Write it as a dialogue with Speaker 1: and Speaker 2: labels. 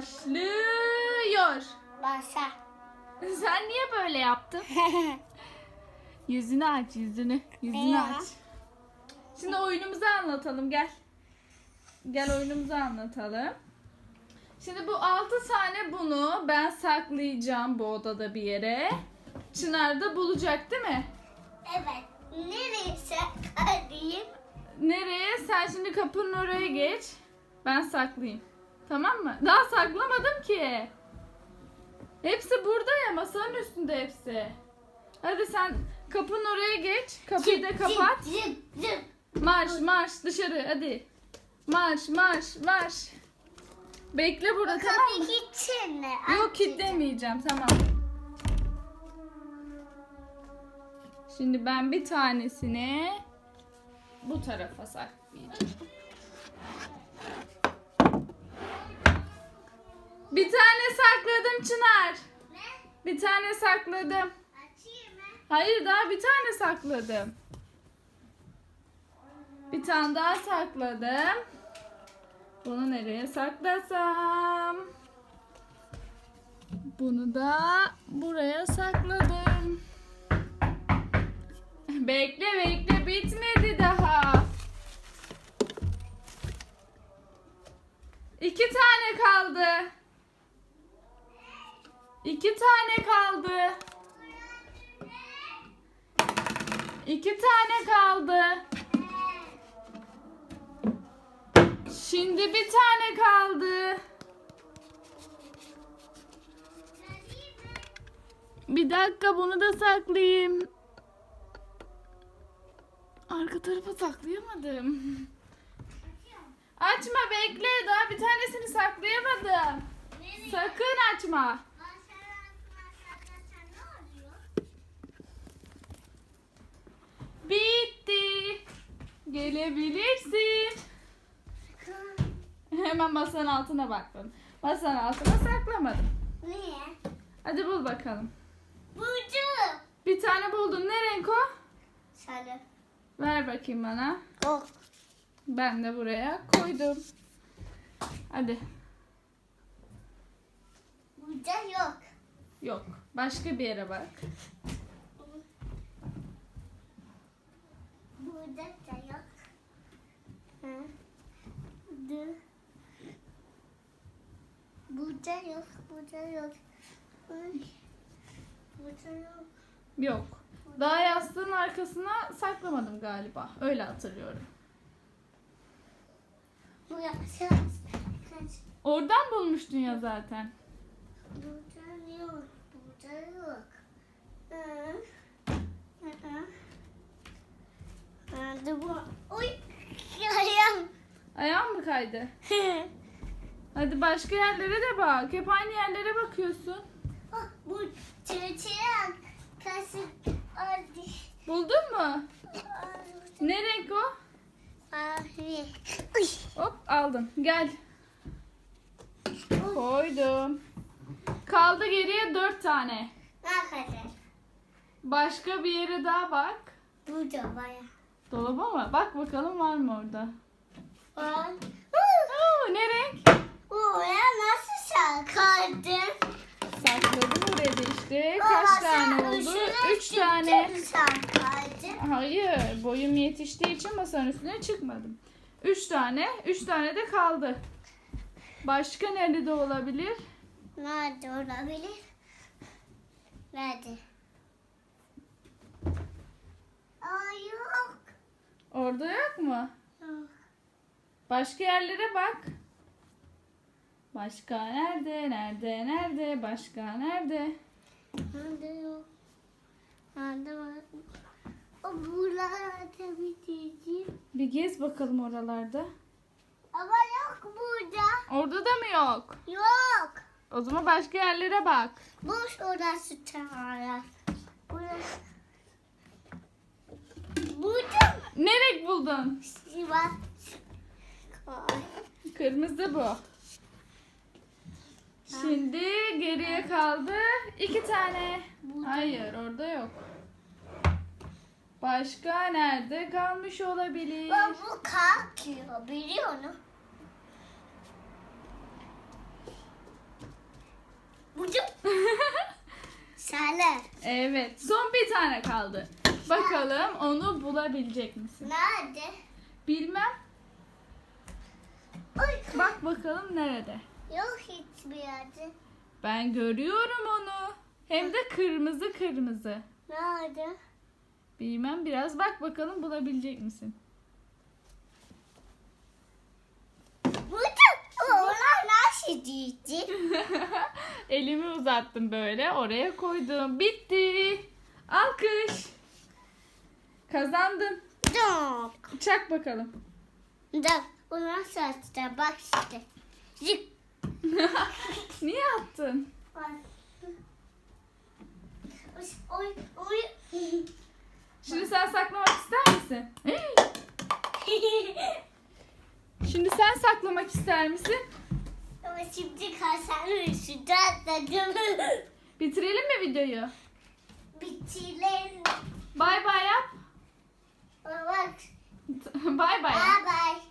Speaker 1: başlıyor.
Speaker 2: Başa.
Speaker 1: Sen niye böyle yaptın? Yüzünü aç, yüzünü. Yüzünü
Speaker 2: Ya.
Speaker 1: aç. Şimdi oyunumuzu anlatalım. Gel. Gel oyunumuzu anlatalım. Şimdi bu altı tane bunu ben saklayacağım bu odada bir yere. Çınar da bulacak değil mi?
Speaker 2: evet. Neresi arayayım?
Speaker 1: Nereye? Sen şimdi kapının oraya geç. Ben saklayayım. Tamam mı? Daha saklamadım ki. Hepsi burada ya masanın üstünde hepsi. Hadi sen kapının oraya geç. Kapıyı da kapat. Marş marş dışarı hadi. Marş marş marş. Bekle burada tamam mı?
Speaker 2: Kapı gitsin mi?
Speaker 1: Yok kilitlemeyeceğim tamam. Şimdi ben bir tanesini bu tarafa saklayacağım. Bir tane sakladım Çınar.
Speaker 2: Ne?
Speaker 1: Bir tane sakladım.
Speaker 2: Açayım mı?
Speaker 1: Hayır daha bir tane sakladım. Bir tane daha sakladım. Bunu nereye saklasam? Bunu da buraya sakladım. Bekle bekle bitmedi daha. İki tane kaldı. İki tane kaldı. İki tane kaldı. Şimdi bir tane kaldı. Bir dakika bunu da saklayayım. Arka tarafa saklayamadım. Açma bekle daha bir tanesini saklayamadım. Sakın açma. Bitti. Gelebilirsin. Hemen masanın altına baktım. Masanın altına saklamadım.
Speaker 2: Niye?
Speaker 1: Hadi bul bakalım.
Speaker 2: Buldum.
Speaker 1: Bir tane buldum. Ne renk o?
Speaker 2: Sarı.
Speaker 1: Ver bakayım bana.
Speaker 2: Oh.
Speaker 1: Ben de buraya koydum. Hadi.
Speaker 2: Burada yok.
Speaker 1: Yok. Başka bir yere bak.
Speaker 2: Burada da yok. Hı. Burada. Burada yok. Burada yok. Ay. Burada yok.
Speaker 1: Yok. Daha yastığın arkasına saklamadım galiba. Öyle hatırlıyorum.
Speaker 2: Bu.
Speaker 1: Oradan bulmuştun ya zaten.
Speaker 2: Burada yok. Burada yok. Hı hı. Hadi bu. Oy. Ayağım.
Speaker 1: Kaydı? Hadi başka yerlere de bak. Hep aynı yerlere bakıyorsun.
Speaker 2: Ah, bu çocuk kasık hadi.
Speaker 1: Buldun mu? Ne renk o?
Speaker 2: Uy.
Speaker 1: Hop aldım. Gel. Koydum. Kaldı geriye dört tane.
Speaker 2: Ne kadar?
Speaker 1: Başka bir yere daha bak.
Speaker 2: Burada baya.
Speaker 1: Dolaba mı? Bak bakalım var mı orada?
Speaker 2: Var.
Speaker 1: Oo, ne renk?
Speaker 2: Oraya nasıl sakladın?
Speaker 1: Sakladım oraya da işte. Kaç tane oldu? Üç tane.
Speaker 2: Sakladın.
Speaker 1: Hayır. Boyum yetiştiği için masanın üstüne çıkmadım. Üç tane. Üç tane de kaldı. Başka nerede olabilir?
Speaker 2: Nerede olabilir? Nerede? Aa yok.
Speaker 1: Orada yok mu?
Speaker 2: Yok.
Speaker 1: Başka yerlere bak. Başka nerede? Nerede? Nerede? Başka nerede?
Speaker 2: Nerede yok? Nerede var? O buralarda biteceğim.
Speaker 1: Bir gez bakalım oralarda.
Speaker 2: Ama yok burada.
Speaker 1: Orada da mı yok?
Speaker 2: Yok.
Speaker 1: O zaman başka yerlere bak.
Speaker 2: Boş orası taraf. Burası. Burada
Speaker 1: Ne renk buldun?
Speaker 2: Sivas.
Speaker 1: Kırmızı bu. Şimdi geriye kaldı iki tane. Hayır orada yok. Başka nerede kalmış olabilir?
Speaker 2: Bak bu kalkıyor biliyor musun? Bucuk. Sale.
Speaker 1: Evet son bir tane kaldı. Bakalım onu bulabilecek misin?
Speaker 2: Nerede?
Speaker 1: Bilmem. Bak bakalım nerede.
Speaker 2: Yok hiçbir yerde.
Speaker 1: Ben görüyorum onu. Hem de kırmızı kırmızı.
Speaker 2: Nerede?
Speaker 1: Bilmem biraz bak bakalım bulabilecek misin? Elimi uzattım böyle oraya koydum. Bitti. Alkış. Kazandın.
Speaker 2: Yok.
Speaker 1: Çak bakalım.
Speaker 2: Da. Bu nasıl açtı? Bak işte. Zık.
Speaker 1: Niye attın? Şimdi sen saklamak ister misin? Şimdi sen saklamak ister misin?
Speaker 2: Ama şimdi atladım.
Speaker 1: Bitirelim mi videoyu?
Speaker 2: Bitirelim.
Speaker 1: Bay bay yap.
Speaker 2: Bak.
Speaker 1: bay bay. yap.